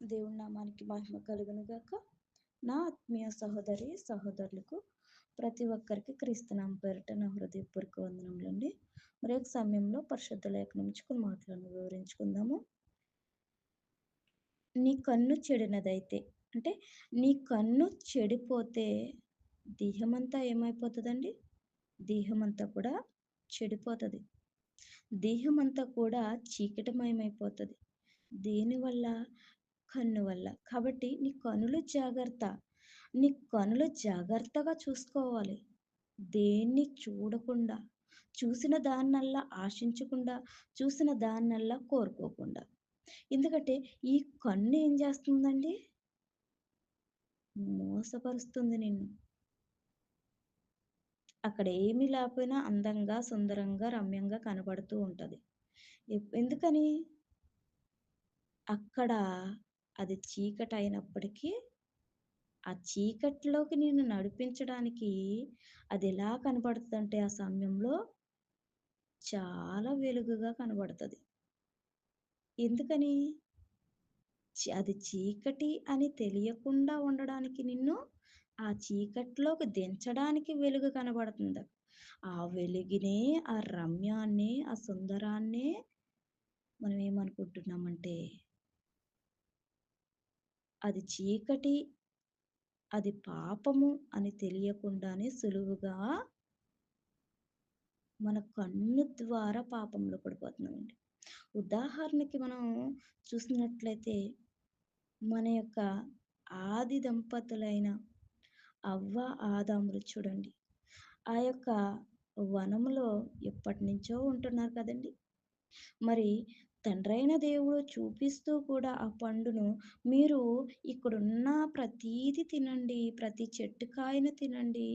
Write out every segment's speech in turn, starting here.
దేవుని నామానికి మహిమ కలుగును గాక. నా ఆత్మీయ సహోదరి సహోదరులకు ప్రతి ఒక్కరికి క్రీస్తునామ పేరిట నా హృదయపూర్వక వందనములండి. మరి ఒక సమయంలో పరిశుద్ధ లేఖనం నుంచి కొన్ని మాటలను వివరించుకుందాము. నీ కన్ను చెడినదైతే అంటే నీ కన్ను చెడిపోతే దేహమంతా ఏమైపోతుందండి? దేహమంతా కూడా చెడిపోతుంది. దేహమంతా కూడా చీకటిమయమైపోతుంది. దేనివల్ల కన్ను వల్ల. కాబట్టి నీ కనులు జాగ్రత్త. నీ కనులు జాగ్రత్తగా చూసుకోవాలి. దేన్ని చూడకుండా చూసిన దాన్నల్లా ఆశించకుండా చూసిన దాన్నల్లా కోరుకోకుండా. ఎందుకంటే ఈ కన్ను ఏం చేస్తుందండి? మోసపరుస్తుంది నిన్ను. అక్కడ ఏమీ లేకపోయినా అందంగా సుందరంగా రమ్యంగా కనబడుతూ ఉంటుంది. ఎందుకని? అక్కడ అది చీకటి అయినప్పటికీ ఆ చీకటిలోకి నేను నడిపించడానికి అది ఎలా కనబడుతుందంటే ఆ సమయంలో చాలా వెలుగుగా కనబడుతుంది. ఎందుకని? అది చీకటి అని తెలియకుండా ఉండడానికి నిన్ను ఆ చీకట్లోకి దించడానికి వెలుగు కనబడుతుంది. ఆ వెలుగునే ఆ రమ్యాన్ని ఆ సుందరాన్ని మనం ఏమనుకుంటున్నామంటే అది చీకటి అది పాపము అని తెలియకుండానే సులువుగా మన కన్ను ద్వారా పాపంలో పడిపోతున్నామండి. ఉదాహరణకి మనం చూసినట్లయితే మన యొక్క ఆది దంపతులైన అవ్వ ఆదాములు చూడండి ఆ యొక్క వనములో ఎప్పటి నుంచో ఉంటున్నారు కదండి. మరి తండ్రైన దేవుడు చూపిస్తూ కూడా ఆ పండును మీరు ఇక్కడున్న ప్రతీది తినండి ప్రతి చెట్టు కాయను తినండి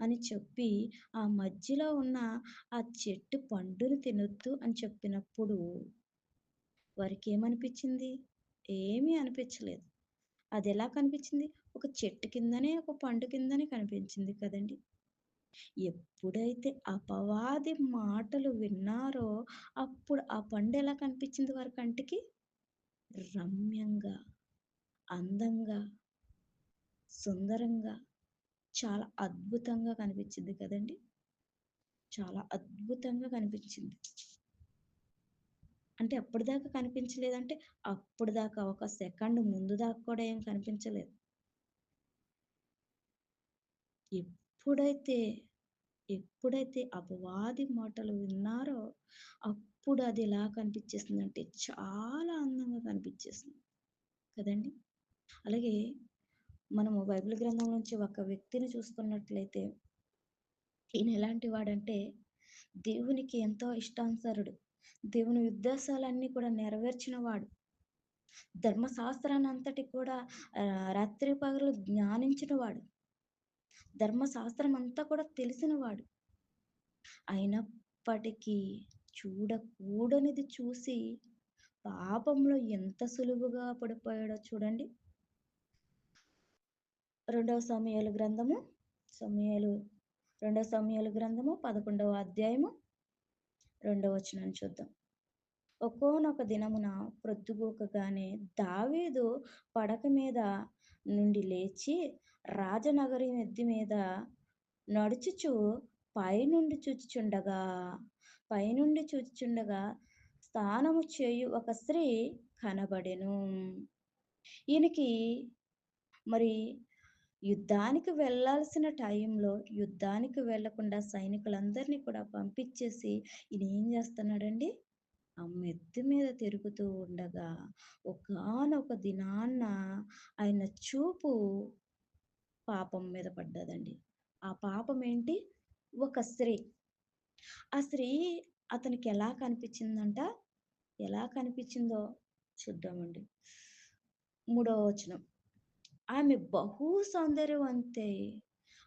అని చెప్పి ఆ మధ్యలో ఉన్న ఆ చెట్టు పండును తినొద్దు అని చెప్పినప్పుడు వారికి ఏమనిపించింది ఏమీ అనిపించలేదు. అది ఎలా కనిపించింది? ఒక చెట్టు కిందనే ఒక పండు కిందనే కనిపించింది కదండి. ఎప్పుడైతే అపవాది మాటలు విన్నారో అప్పుడు ఆ పండు ఎలా కనిపించింది వారి కంటికి? రమ్యంగా అందంగా సుందరంగా చాలా అద్భుతంగా కనిపించింది కదండి. చాలా అద్భుతంగా కనిపించింది. అంటే అప్పటిదాకా కనిపించలేదంటే అప్పుడు దాకా ఒక సెకండ్ ముందు దాకా కూడా ఏం కనిపించలేదు. ఎప్పుడైతే ఎప్పుడైతే అపవాది మాటలు విన్నారో అప్పుడు అది ఎలా కనిపించేస్తుంది అంటే చాలా అందంగా కనిపించేస్తుంది కదండి? అలాగే మనము బైబిల్ గ్రంథం నుంచి ఒక వ్యక్తిని చూసుకున్నట్లయితే ఈయన ఎలాంటి వాడంటే దేవునికి ఎంతో ఇష్టానుసరుడు. దేవుని ఉద్దేశాలన్నీ కూడా నెరవేర్చిన వాడు. ధర్మశాస్త్రాన్ని అంతటి కూడా రాత్రి పగలు జ్ఞానించిన వాడు. ధర్మశాస్త్రం అంతా కూడా తెలిసినవాడు. అయినప్పటికీ చూడకూడనిది చూసి పాపంలో ఎంత సులువుగా పడిపోయాడో చూడండి. రెండవ సమయాలు గ్రంథము సమయాలు రెండవ సమయాలు గ్రంథము పదకొండవ అధ్యాయము రెండవ వచనాన్ని చూద్దాం. ఒక్కోనొక దినమున ప్రొద్దుగోకగానే దావీదు పడక మీద నుండి లేచి రాజనగరి మెద్ది మీద నడుచుచు పైనుండి చూచుచుండగా పైనుండి చూచుచుండగా స్నానము చేయు ఒక స్త్రీ కనబడెను. ఈయనకి మరి యుద్ధానికి వెళ్ళాల్సిన టైంలో యుద్ధానికి వెళ్ళకుండా సైనికులందరినీ కూడా పంపించేసి ఈయన ఏం చేస్తున్నాడండి? ఆ మెత్తి మీద తిరుగుతూ ఉండగా ఒకనొక దినాన్న ఆయన చూపు పాపం మీద పడ్డదండి. ఆ పాపం ఏంటి? ఒక స్త్రీ. ఆ స్త్రీ అతనికి ఎలా కనిపించిందంట? ఎలా కనిపించిందో చూద్దామండి. మూడవ వచనం. ఆమె బహు సౌందర్యవంతే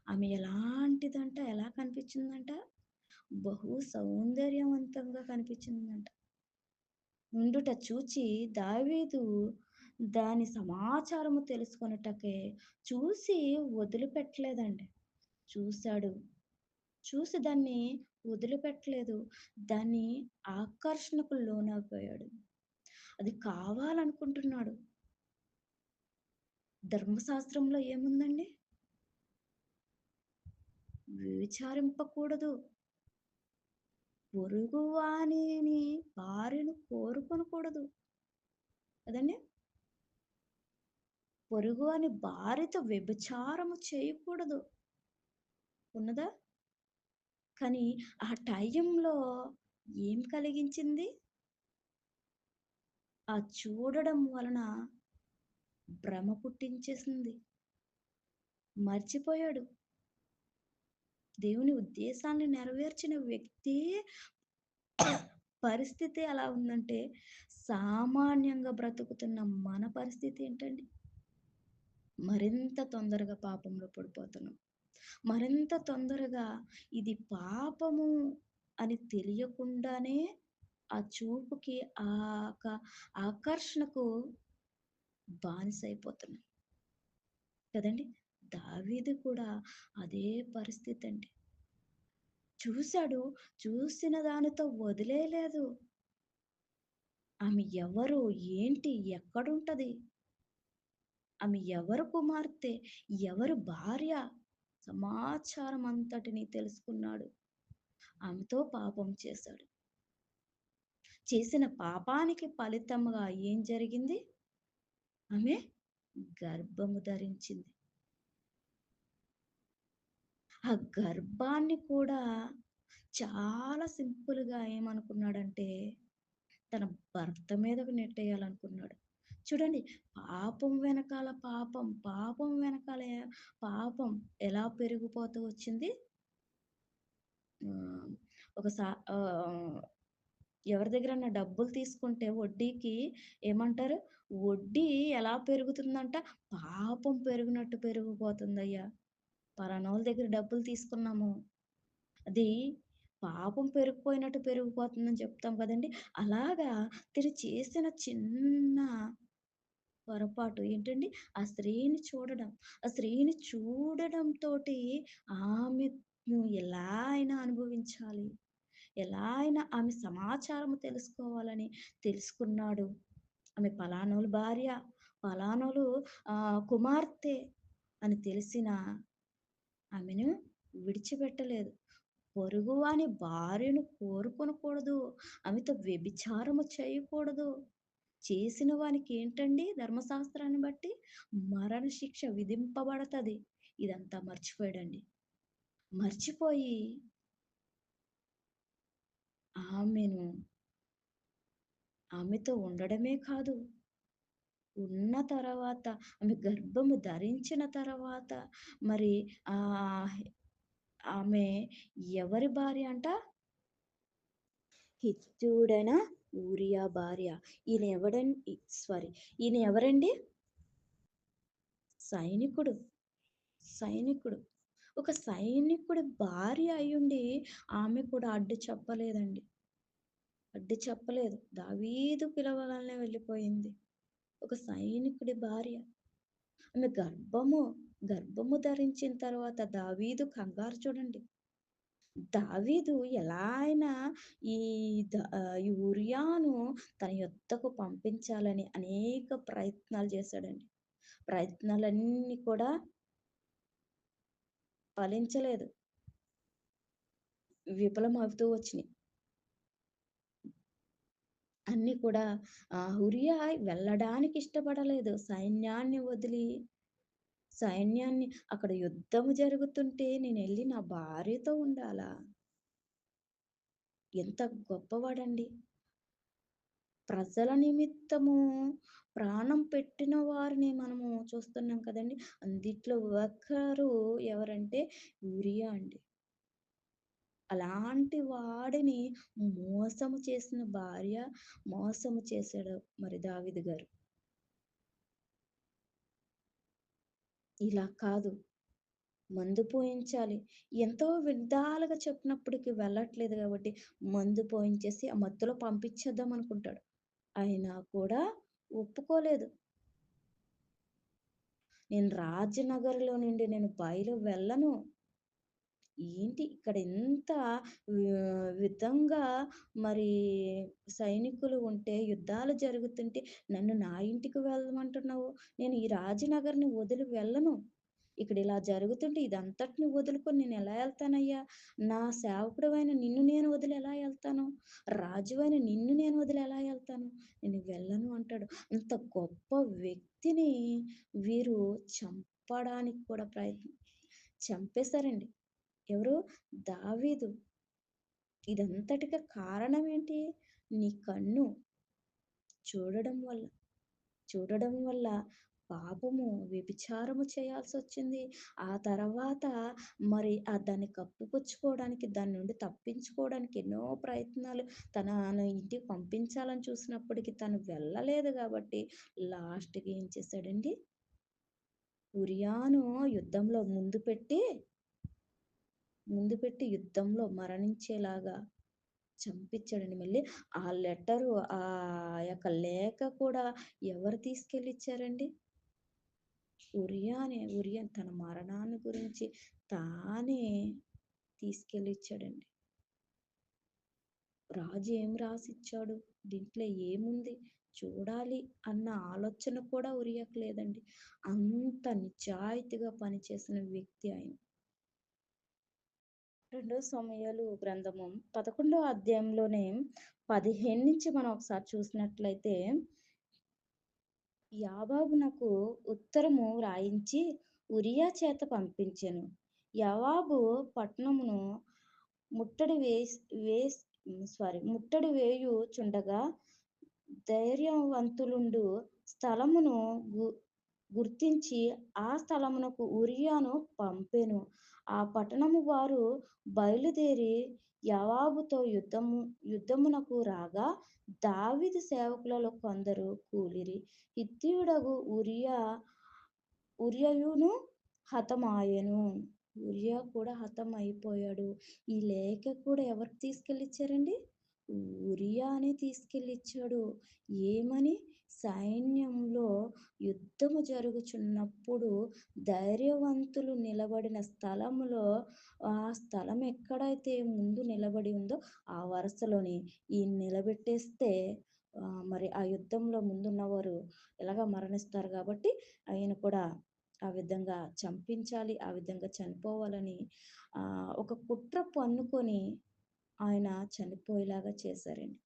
ఆమె ఎలాంటిదంట? ఎలా కనిపించిందంట? బహు సౌందర్యవంతంగా కనిపించిందంట. ఉండుట చూచి దావీదు దాని సమాచారము తెలుసుకొనుటకే చూసి వదిలిపెట్టలేదండి చూశాడు చూసి దాన్ని వదిలిపెట్టలేదు దాన్ని ఆకర్షణకు లోనైపోయాడు అది కావాలనుకుంటున్నాడు ధర్మశాస్త్రంలో ఏముందండి? విచారింపకూడదు. పొరుగువానిని భార్యను కోరుకొనకూడదు. అదండి పొరుగువాని భార్యతో వ్యభిచారము చేయకూడదు. ఉన్నదా? కానీ ఆ టైంలో ఏం కలిగించింది? ఆ చూడడం వలన భ్రమ పుట్టించేసింది. మర్చిపోయాడు. దేవుని ఉద్దేశాన్ని నెరవేర్చిన వ్యక్తి పరిస్థితి ఎలా ఉందంటే, సామాన్యంగా బ్రతుకుతున్న మన పరిస్థితి ఏంటండి? మరింత తొందరగా పాపంలో పడిపోతున్నాం. మరింత తొందరగా ఇది పాపము అని తెలియకుండానే ఆ చూపుకి ఆ ఆకర్షణకు బానిసైపోతున్నాం. కదండీ! దావీది కూడా అదే పరిస్థితి అండి. చూశాడు చూసిన దానితో వదిలేయలేదు. ఆమె ఎవరు? ఏంటి? ఎక్కడుంటది? ఆమె ఎవరు కుమార్తె? ఎవరు భార్య? సమాచారం అంతటిని తెలుసుకున్నాడు. ఆమెతో పాపం చేశాడు. చేసిన పాపానికి ఫలితంగా ఏం జరిగింది? ఆమె గర్భము ధరించింది. ఆ గర్భాన్ని కూడా చాలా సింపుల్‌గా ఏమనుకున్నాడంటే, తన భర్త మీదకు నెట్టేయాలనుకున్నాడు. చూడండి పాపం వెనకాల పాపం, పాపం వెనకాల పాపం ఎలా పెరిగిపోతూ వచ్చింది? ఒకసా ఒక సా ఎవరి దగ్గరన్నా డబ్బులు తీసుకుంటే వడ్డీకి ఏమంటారు? వడ్డీ ఎలా పెరుగుతుందంట? పాపం పెరిగినట్టు పెరిగిపోతుందయ్యా. పలానోళ్ళ దగ్గర డబ్బులు తీసుకున్నాము. అది పాపం పెరిగిపోయినట్టు పెరిగిపోతుందని చెప్తాం కదండీ! అలాగా తిను చేసిన చిన్న పొరపాటు ఏంటండి? ఆ స్త్రీని చూడడం. ఆ స్త్రీని చూడడంతోటి ఆమె ఎలా అయినా అనుభవించాలి. ఎలా అయినా ఆమె సమాచారం తెలుసుకోవాలని తెలుసుకున్నాడు. ఆమె పలానోలు భార్య, పలానోలు ఆ కుమార్తె అని తెలిసిన ఆమెను విడిచిపెట్టలేదు. పొరుగువాని భార్యను కోరుకొనకూడదు. ఆమెతో వ్యభిచారము చేయకూడదు. చేసిన వానికి ఏంటండి ధర్మశాస్త్రాన్ని బట్టి మరణ శిక్ష విధింపబడతది. ఇదంతా మర్చిపోయాడండి. మర్చిపోయి ఆమెను ఆమెతో ఉండడమే కాదు, ఉన్న తర్వాత ఆమె గర్భము ధరించిన తర్వాత మరి ఆ ఆమె ఎవరి భార్య అంట? హిత్తీయుడైన ఊరియా భార్య. ఈయన ఎవడండి సారీ ఈయన ఎవరండి? సైనికుడు. సైనికుడు. ఒక సైనికుడి భార్య అయ్యుండి ఆమె కూడా అడ్డు చెప్పలేదండి. అడ్డు చెప్పలేదు. దావీదు పిలవగానే వెళ్ళిపోయింది. ఒక సైనికుడి భార్య. ఆమె గర్భము, గర్భము ధరించిన తర్వాత దావీదు కంగారు చూడండి. దావీదు ఎలా అయినా ఈ ద ఈ తన యుద్ధకు పంపించాలని అనేక ప్రయత్నాలు చేశాడండి. ప్రయత్నాలన్నీ కూడా ఫలించలేదు. విఫలమవుతూ వచ్చినాయి అన్నీ కూడా ఆ హురియా వెళ్ళడానికి ఇష్టపడలేదు. సైన్యాన్ని వదిలి సైన్యాన్ని అక్కడ యుద్ధము జరుగుతుంటే నేను వెళ్ళి నా భార్యతో ఉండాలా? ఎంత గొప్పవాడండి. ప్రజల నిమిత్తము ప్రాణం పెట్టిన వారిని మనము చూస్తున్నాం కదండి అందిట్లో ఒకరు ఎవరంటే యూరియా అండి. అలాంటి వాడిని మోసము చేసిన భార్య, మోసము చేశాడు మరి దావిది గారు. ఇలా కాదు. మందు పోయించాలి. ఎంతో విధాలుగా చెప్పినప్పటికి వెళ్ళట్లేదు కాబట్టి, మందు పోయించేసి ఆ మత్తులో పంపించేద్దాం అనుకుంటాడు. అయినా కూడా ఒప్పుకోలేదు. నేను రాజనగర్‌లో నుండి నేను బయలు వెళ్ళను. ఏంటి ఇక్కడ ఎంత విధంగా మరి సైనికులు ఉంటే, యుద్ధాలు జరుగుతుంటే నన్ను నా ఇంటికి వెళ్ళమంటున్నావు. నేను ఈ రాజనగర్‌ని వదిలి వెళ్ళను. ఇక్కడ ఇలా జరుగుతుంటే ఇదంతటిని వదులుకొని నేను ఎలా వెళ్తానయ్యా నా సేవకుడివైన నిన్ను నేను వదిలి ఎలా రాజు అయిన నిన్ను నేను వదిలి ఎలా వెళ్తాను నేను వెళ్ళను అంటాడు. అంత గొప్ప వ్యక్తిని వీరు చంపడానికి కూడా ప్రయత్నం చంపేశారండి. ఎవరు? దావీదు. ఇదంతటికి కారణం ఏంటి? నీ కన్ను చూడడం వల్ల. చూడడం వల్ల పాపము, వ్యభిచారము చేయాల్సొచ్చింది. ఆ తర్వాత మరి ఆ దాన్ని కప్పుకొచ్చుకోవడానికి దాని నుండి తప్పించుకోవడానికి ఎన్నో ప్రయత్నాలు తన ఇంటికి పంపించాలని చూసినప్పటికీ తను వెళ్ళలేదు కాబట్టి లాస్ట్‌కి ఏం చేశాడండి? ఉరియాను యుద్ధంలో ముందు పెట్టి ముందు పెట్టి యుద్ధంలో మరణించేలాగా చంపించాడండి. మళ్ళీ ఆ లెటరు ఆ యొక్క లేఖ కూడా ఎవరు తీసుకెళ్ళిచ్చారండి ఉరియానే. ఉరియన్ తన మరణాన్ని గురించి తానే తీసుకెళ్ళిచ్చాడండి రాజు ఏం రాసిచ్చాడు? దీంట్లో ఏముంది? చూడాలి అన్న ఆలోచన కూడా ఉరియాకి లేదండి. అంత నిజాయితీగా పనిచేసిన వ్యక్తి ఆయన. రెండో సమయాలు గ్రంథము 11 అధ్యాయంలోనే 15 నుంచి మనం ఒకసారి చూసినట్లయితే యాబాబునకు ఉత్తరము వ్రాయించి ఉరియా చేత పంపించెను. యవాబు పట్టణమును ముట్టడి వేసి వేసి సారీ ముట్టడి వేయు చుండగా ధైర్యవంతులుండు స్థలమును గు గుర్తించి ఆ స్థలమునకు ఉరియాను పంపెను. ఆ పట్టణము వారు బయలుదేరి యవాబుతో యుద్ధము యుద్ధమునకు రాగా దావీదు సేవకులలో కొందరు కూలిరి. హిత్తీయుడగు ఉరియా ఉరియయును హతమాయను ఉరియా కూడా హతం అయిపోయాడు ఈ లేఖ కూడా ఎవరికి తీసుకెళ్ళిచ్చారండి ఉరియా ఉరియానే తీసుకెళ్ళిచ్చాడు ఏమని? సైన్యంలో యుద్ధము జరుగుచున్నప్పుడు ధైర్యవంతులు నిలబడిన స్థలములో ఆ స్థలం ఎక్కడైతే ముందు నిలబడి ఉందో ఆ వరుసలోని ఈ నిలబెట్టేస్తే మరి ఆ యుద్ధంలో ముందున్నవారు ఎలాగ మరణిస్తారు కాబట్టి ఆయన కూడా ఆ విధంగా చంపించాలి. ఆ విధంగా చనిపోవాలని ఒక కుట్ర పన్నుకొని ఆయన చనిపోయేలాగా చేశారండి.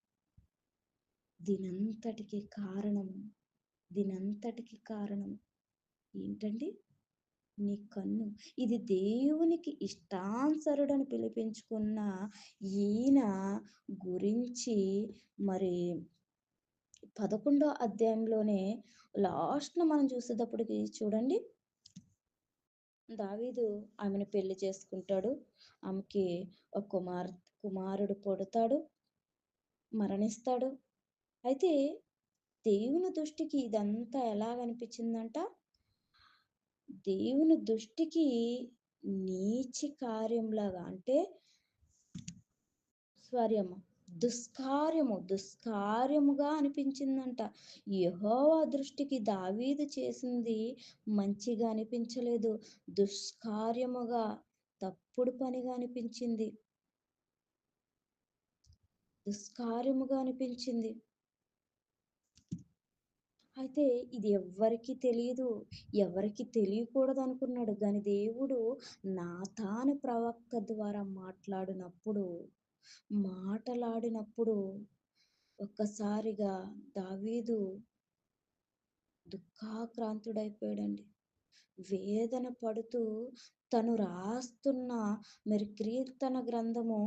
దీనంతటికి కారణం దీనంతటికి కారణం ఏంటండి? నీ కన్ను. ఇది దేవునికి ఇష్టానుసరుడని పిలిపించుకున్న ఈయన గురించి మరి 11 అధ్యాయంలోనే లాస్ట్ను మనం చూసేటప్పటికి చూడండి. దావీదు ఆమెను పెళ్ళి చేసుకుంటాడు. ఆమెకి ఒక కుమార్ కుమారుడు పుడతాడు. మరణిస్తాడు. అయితే దేవుని దృష్టికి ఇదంతా ఎలాగనిపించిందంట? దేవుని దృష్టికి నీచి కార్యంలాగా అంటే స్వర్యము దుష్కార్యము, దుష్కార్యముగా అనిపించిందంట. యహోవా దృష్టికి దావీదు చేసింది మంచిగా అనిపించలేదు. దుష్కార్యముగా, తప్పుడు పనిగా అనిపించింది. దుష్కార్యముగా అనిపించింది. అయితే ఇది ఎవ్వరికీ ఎవరికి ఎవరికీ తెలియకూడదనుకున్నాడు. గాని దేవుడు నా తాను ప్రవక్త ద్వారా మాట్లాడినప్పుడు, మాటలాడినప్పుడు ఒక్కసారిగా దావీదు దుఃఖాక్రాంతుడైపోయాడండి. వేదన పడుతూ తను రాస్తున్న మరి కీర్తన గ్రంథము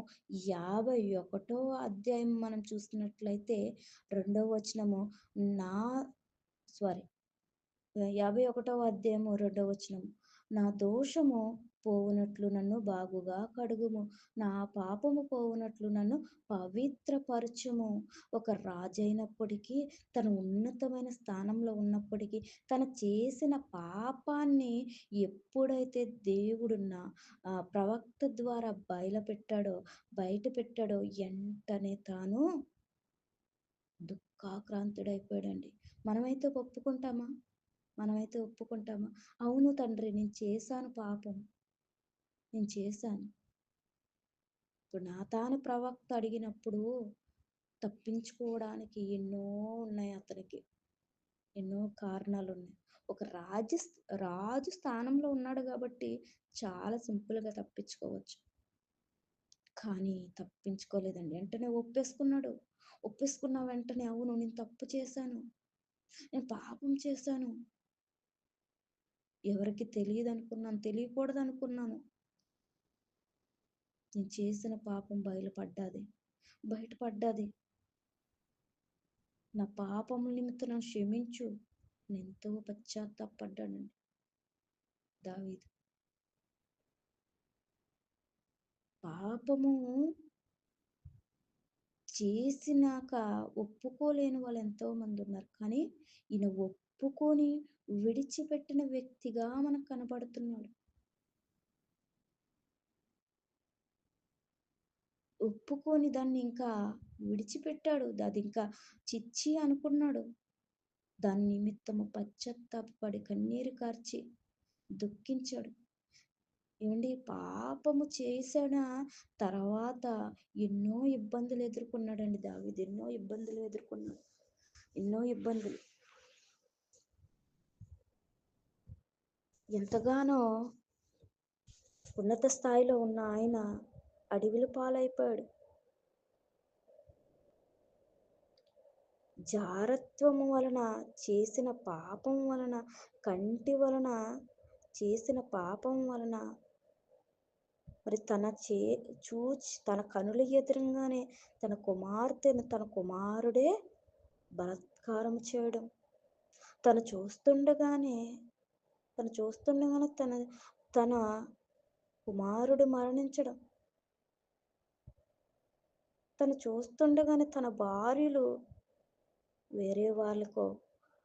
51 అధ్యాయం మనం చూసినట్లయితే రెండవ వచనము నా సారీ 51 అధ్యాయము రెండవ వచనం. నా దోషము పోవునట్లు నన్ను బాగుగా కడుగుము. నా పాపము పోవునట్లు నన్ను పవిత్రపరచుము. ఒక రాజైనప్పటికీ, తను ఉన్నతమైన స్థానంలో ఉన్నప్పటికీ, తను చేసిన పాపాన్ని ఎప్పుడైతే దేవుడు నా ప్రవక్త ద్వారా బయలుపెట్టాడో, బయట పెట్టాడో ఎంటనే తాను దుఃఖాక్రాంతుడైపోయాడండి. మనమైతే ఒప్పుకుంటామా? మనమైతే ఒప్పుకుంటామా? అవును తండ్రి నేను చేశాను పాపం. నేను చేశాను. ఇప్పుడు నాతాను ప్రవక్త అడిగినప్పుడు తప్పించుకోవడానికి ఎన్నో ఉన్నాయి అతనికి ఎన్నో కారణాలు ఉన్నాయి ఒక రాజు రాజు స్థానంలో ఉన్నాడు కాబట్టి చాలా సింపుల్గా తప్పించుకోవచ్చు కానీ తప్పించుకోలేదండి వెంటనే ఒప్పేసుకున్నాడు ఒప్పేసుకున్న వెంటనే అవును నేను తప్పు చేశాను నేను పాపం చేశాను. ఎవరికి తెలియదు అనుకున్నాను తెలియకూడదు అనుకున్నాను నేను చేసిన పాపం బయలుపడ్డాది బయటపడ్డాది. నా పాపం నిమిత్తం నన్ను క్షమించు. నేను ఎంతో పశ్చాత్తాపడ్డానండి దావీదు పాపము చేసినాక ఒప్పుకోలేని వాళ్ళు ఎంతో మంది ఉన్నారు. కానీ ఈయన ఒప్పుకొని విడిచిపెట్టిన వ్యక్తిగా మనకు కనబడుతున్నాడు. ఒప్పుకొని దాన్ని ఇంకా విడిచిపెట్టాడు. అది ఇంకా చిచ్చి అనుకున్నాడు. దాని నిమిత్తము పశ్చాత్తాపడి కన్నీరు కార్చి దుఃఖించాడు. ఏమండి పాపము చేసిన తర్వాత ఎన్నో ఇబ్బందులు ఎదుర్కొన్నాడండి దావిది. ఎన్నో ఇబ్బందులు ఎదుర్కొన్నాడు. ఎన్నో ఇబ్బందులు. ఎంతగానో ఉన్నత స్థాయిలో ఉన్న ఆయన అడవిలు పాలైపోయాడు. జారత్వము వలన చేసిన పాపం వలన కంటి వలన చేసిన పాపం వలన మరి తన చే చూచి తన కనుల ఎదురుగానే తన కుమార్తెను తన కుమారుడే బలాత్కారం చేయడం. తను చూస్తుండగానే తను చూస్తుండగానే తన తన కుమారుడు మరణించడం. తను చూస్తుండగానే తన భార్యలు వేరే వాళ్ళకు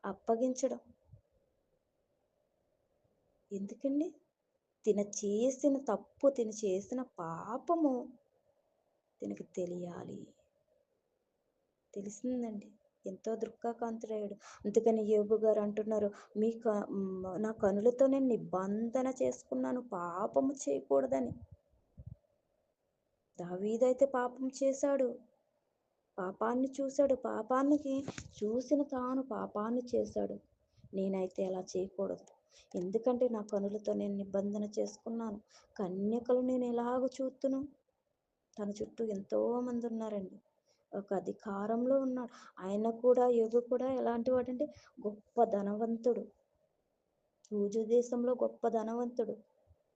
అప్పగించడం. ఎందుకండి? తిన చేసిన తప్పు తిన చేసిన పాపము తినకు తెలియాలి. తెలిసిందండి. ఎంతో దుఃఖాకాంతుడయ్యాడు. అందుకని యోగు గారు అంటున్నారు మీ క నా కనులతో నేను నిబంధన చేసుకున్నాను పాపము చేయకూడదని. దావీదైతే పాపం చేశాడు. పాపాన్ని చూశాడు. పాపానికి చూసిన తాను పాపాన్ని చేశాడు. నేనైతే అలా చేయకూడదు. ఎందుకంటే నా కనులతో నేను నిబంధన చేసుకున్నాను. కన్యకలు నేను ఎలాగ చూస్తును తన చుట్టూ ఎంతో మంది ఉన్నారండి. ఒక అధికారంలో ఉన్నాడు. ఆయన కూడా యోగు కూడా ఎలాంటి వాడంటే గొప్ప ధనవంతుడు. రుజు దేశంలో గొప్ప ధనవంతుడు.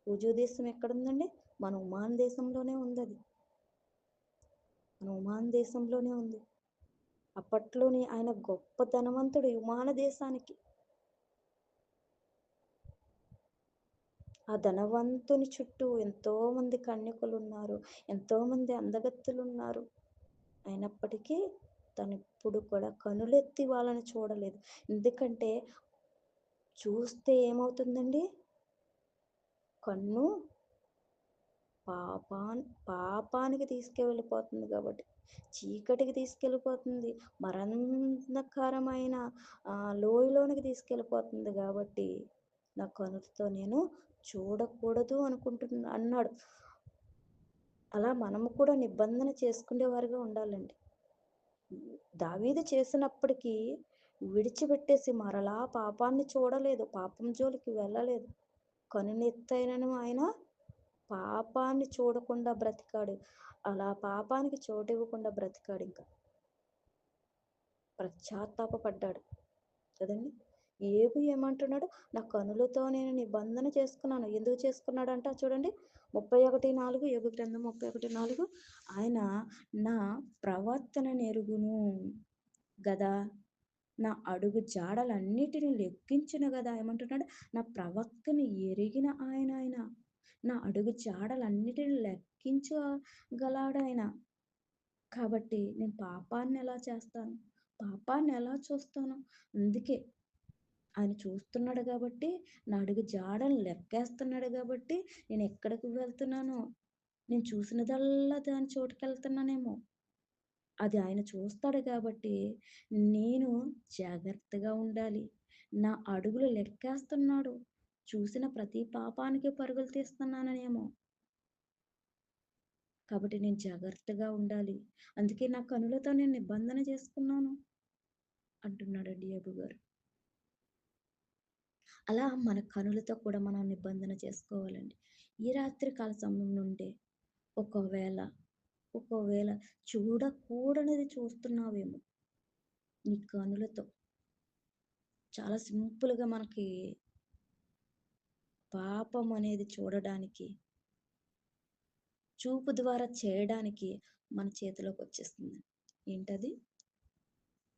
రుజు దేశం ఎక్కడుందండి? మన ఉమాన్ దేశంలోనే ఉంది అది మన ఉమాన్ దేశంలోనే ఉంది. అప్పట్లోనే ఆయన గొప్ప ధనవంతుడు ఉమాన దేశానికి. ఆ ధనవంతుని చుట్టూ ఎంతోమంది కన్యకులు ఉన్నారు ఎంతోమంది అందగత్తులు ఉన్నారు అయినప్పటికీ తను ఇప్పుడు కూడా కనులెత్తి వాళ్ళని చూడలేదు. ఎందుకంటే చూస్తే ఏమవుతుందండి? కన్ను పాపా పాపానికి తీసుకెళ్ళిపోతుంది కాబట్టి చీకటికి తీసుకెళ్ళిపోతుంది మరణకరమైన లోయలోనికి తీసుకెళ్ళిపోతుంది కాబట్టి నా కనులతో నేను చూడకూడదు అనుకుంటున్నా అన్నాడు. అలా మనము కూడా నిబంధన చేసుకునేవారుగా ఉండాలండి. దావీదు చేసినప్పటికీ విడిచిపెట్టేసి మరలా పాపాన్ని చూడలేదు పాపం జోలికి వెళ్ళలేదు. కనునెత్తైనను ఆయన పాపాన్ని చూడకుండా బ్రతికాడు. అలా పాపానికి చోటు ఇవ్వకుండా బ్రతికాడు ఇంకా. పశ్చాత్తాపడ్డాడు కదండి? ఏబు ఏమంటున్నాడు? నా కనులతో నేను నిబంధన చేసుకున్నాను. ఎందుకు చేసుకున్నాడు అంట చూడండి. ముప్పై ఒకటి నాలుగు ఏబు గ్రంథం ముప్పై ఒకటి నాలుగు. ఆయన నా ప్రవర్తన నెరుగును గదా. నా అడుగు జాడలన్నిటిని లెక్కించిన కదా ఏమంటున్నాడు? నా ప్రవక్తని ఎరిగిన ఆయన ఆయన. నా అడుగు జాడలన్నిటిని లెక్కించగలాడాయన. కాబట్టి నేను పాపాన్ని ఎలా చేస్తాను? పాపాన్ని ఎలా చూస్తాను? అందుకే ఆయన చూస్తున్నాడు కాబట్టి నా అడుగు జాడను లెక్కేస్తున్నాడు కాబట్టి నేను ఎక్కడికి వెళ్తున్నాను నేను చూసినదల్లా దాని చోటుకి వెళ్తున్నానేమో అది ఆయన చూస్తాడు కాబట్టి నేను జాగ్రత్తగా ఉండాలి నా అడుగులు లెక్కేస్తున్నాడు చూసిన ప్రతి పాపానికి పరుగులు తీస్తున్నాననేమో కాబట్టి నేను జాగ్రత్తగా ఉండాలి. అందుకే నా కనులతో నేను నిబంధన చేసుకున్నాను. అంటున్నాడండి యోబు గారు. అలా మన కనులతో కూడా మనం నిబంధన చేసుకోవాలండి. ఈ రాత్రి కాల సమయం నుండి ఒకవేళ, ఒకవేళ చూడకూడనిది చూస్తున్నావేమో నీ కనులతో. చాలా సింపుల్‌గా మనకి పాపం అనేది చూడడానికి చూపు ద్వారా చేయడానికి మన చేతిలోకి వచ్చేస్తుంది ఏంటది?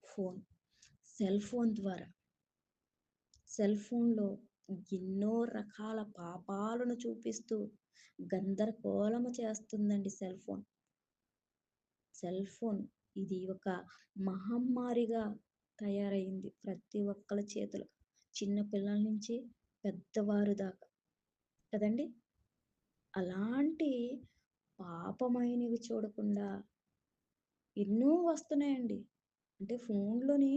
ఫోన్. సెల్ ఫోన్ ద్వారా. సెల్ ఫోన్‌లో ఎన్నో రకాల పాపాలను చూపిస్తూ గందరగోళము చేస్తుందండి సెల్ ఫోన్. సెల్ ఫోన్ ఇది ఒక మహమ్మారిగా తయారైంది ప్రతి ఒక్కరి చేతులు చిన్న పిల్లల నుంచి పెద్దవారు దాకా. కదండి అలాంటి పాపమైనవి చూడకుండా ఎన్నో వస్తున్నాయండి. అంటే ఫోన్‌లోని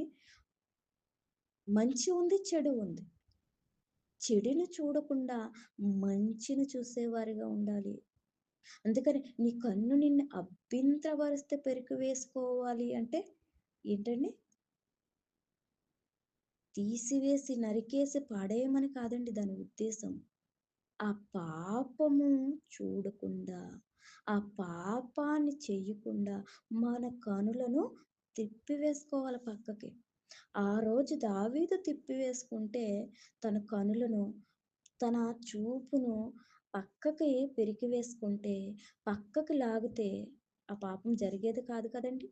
మంచి ఉంది, చెడు ఉంది. చెడుని చూడకుండా మంచిని చూసేవారిగా ఉండాలి. అందుకని నీ కన్ను నిన్ను అభ్యంతరపరిస్తే పెరికి వేసుకోవాలి అంటే ఏంటండి? తీసివేసి, నరికేసి పాడేయమని కాదండి దాని ఉద్దేశం. ఆ పాపము చూడకుండా, ఆ పాపాన్ని చేయకుండా మన కనులను తిప్పివేసుకోవాలి పక్కకి. ఆ రోజు దావీదు తిప్పివేసుకుంటే తన కనులను, తన చూపును పక్కకి పెరికివేసుకుంటే, పక్కకి లాగితే ఆ పాపం జరిగేది కాదు కదండీ!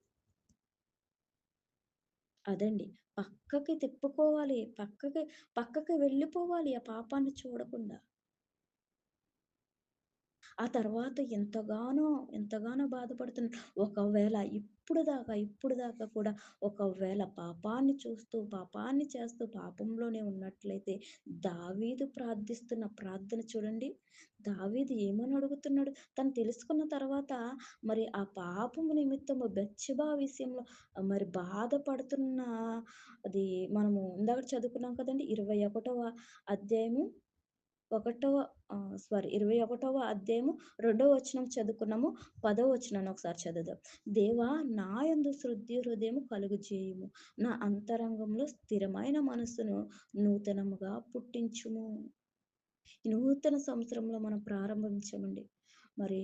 అదండి. పక్కకి తిప్పుకోవాలి. పక్కకి పక్కకి వెళ్ళిపోవాలి ఆ పాపాన్ని చూడకుండా. ఆ తర్వాత ఎంతగానో, ఎంతగానో బాధపడుతున్నా ఒకవేళ ఇప్పుడు దాకా, ఇప్పుడు దాకా కూడా ఒకవేళ పాపాన్ని చూస్తూ, పాపాన్ని చేస్తూ పాపంలోనే ఉన్నట్లయితే దావీదు ప్రార్థిస్తున్న ప్రార్థన చూడండి. దావీదు ఏమని అడుగుతున్నాడు? తను తెలుసుకున్న తర్వాత మరి ఆ పాపము నిమిత్తము బెచ్చబా విషయంలో మరి బాధపడుతున్న అది మనము ఇందాక చదువుకున్నాం కదండీ! 21వ అధ్యాయము ఒకటవ సారీ ఇరవై ఒకటవ అధ్యాయము రెండవ వచనం చదువుకున్నాము. పదవ వచనాన్ని ఒకసారి చదువుదాం. దేవా నా యందు శుద్ధి హృదయము కలుగజేయుము. నా అంతరంగంలో స్థిరమైన మనస్సును నూతనముగా పుట్టించుము. ఈ నూతన సంవత్సరంలో మనం ప్రారంభించమండి మరి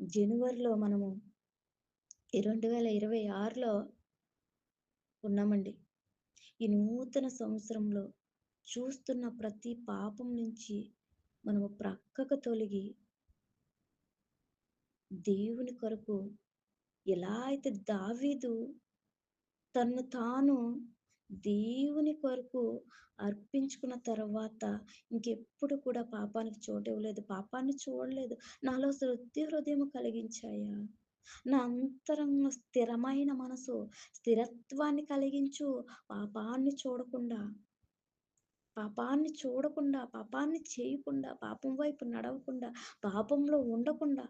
జనవరిలో మనము రెండు వేల ఇరవై ఆరులో ఉన్నామండి. ఈ నూతన సంవత్సరంలో చూస్తున్న ప్రతి పాపం నుంచి మనము ప్రక్కకు తొలగి దేవుని కొరకు ఎలా అయితే దావీదు తన్ను తాను దేవుని కొరకు అర్పించుకున్న తర్వాత ఇంకెప్పుడు కూడా పాపానికి చోటివ్వలేదు. పాపాన్ని చూడలేదు. నాలో శృద్ధి హృదయము కలిగించాయా? నా అంతరంగ స్థిరమైన మనసు, స్థిరత్వాన్ని కలిగించు. పాపాన్ని చూడకుండా, పాపాన్ని చూడకుండా, పాపాన్ని చేయకుండా, పాపం వైపు నడవకుండా, పాపంలో ఉండకుండా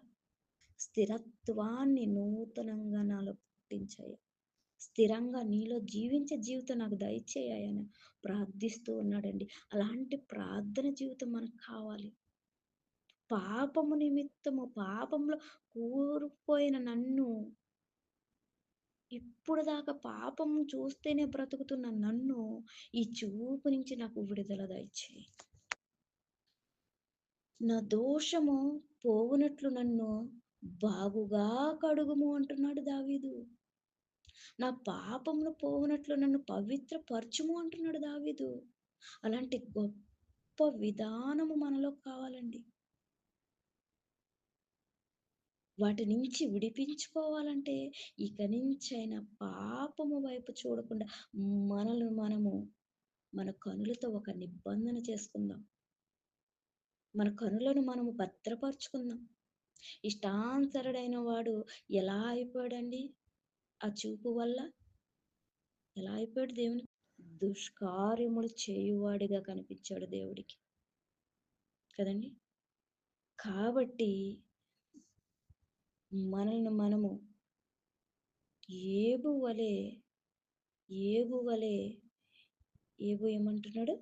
స్థిరత్వాన్ని నూతనంగా నాలో పుట్టించాయి. స్థిరంగా నీలో జీవించే జీవితం నాకు దయచేయాయని ప్రార్థిస్తూ ఉన్నాడండి. అలాంటి ప్రార్థన జీవితం మనకు కావాలి. పాపము నిమిత్తము పాపంలో కూరుకుపోయిన నన్ను ఇప్పుడు దాకా పాపం చూస్తేనే బ్రతుకుతున్న నన్ను ఈ చూపు నుంచి నాకు విడుదల దయచేయి. నా దోషము పోవునట్లు నన్ను బాగుగా కడుగుము అంటున్నాడు దావీదు. నా పాపమును పోవునట్లు నన్ను పవిత్రపరచుము అంటున్నాడు దావీదు. అలాంటి గొప్ప విధానము మనలో కావాలండి. వాటి నుంచి విడిపించుకోవాలంటే ఇక నుంచైనా పాపము వైపు చూడకుండా మనల్ని మనము మన కనులతో ఒక నిబంధన చేసుకుందాం. మన కనులను మనము భద్రపరుచుకుందాం. ఇష్టానుసరుడైన వాడు ఎలా అయిపోయాడండి? ఆ చూపు వల్ల? ఎలా అయిపోయాడు దేవుని దుష్కార్యములు చేయువాడిగా కనిపించాడు దేవుడికి. కదండీ! కాబట్టి మనల్ని మనము ఏబు వలె, ఏబు వలె ఏబు ఏమంటున్నాడు?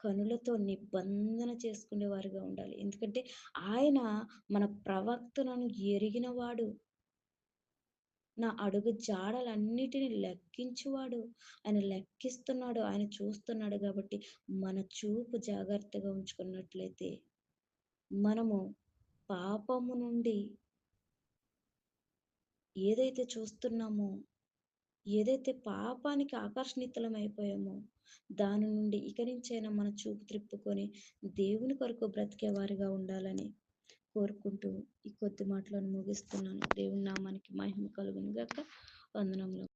కనులతో నిబంధన చేసుకునేవారుగా ఉండాలి. ఎందుకంటే ఆయన మన ప్రవర్తనను ఎరిగినవాడు. నా అడుగు జాడలన్నిటిని లెక్కించువాడు. ఆయన లెక్కిస్తున్నాడు. ఆయన చూస్తున్నాడు కాబట్టి మన చూపు జాగ్రత్తగా ఉంచుకున్నట్లయితే మనము పాపము నుండి ఏదైతే చూస్తున్నామో, ఏదైతే పాపానికి ఆకర్షితులమైపోయామో దాని నుండి ఇక నుంచైనా మన చూపు త్రిప్పుకొని దేవుని కొరకు బ్రతికేవారిగా ఉండాలని కోరుకుంటూ ఈ కొద్ది మాటలను ముగిస్తున్నాను. దేవుని నామానికి మహిమ కలుగును గాక. వందనంలో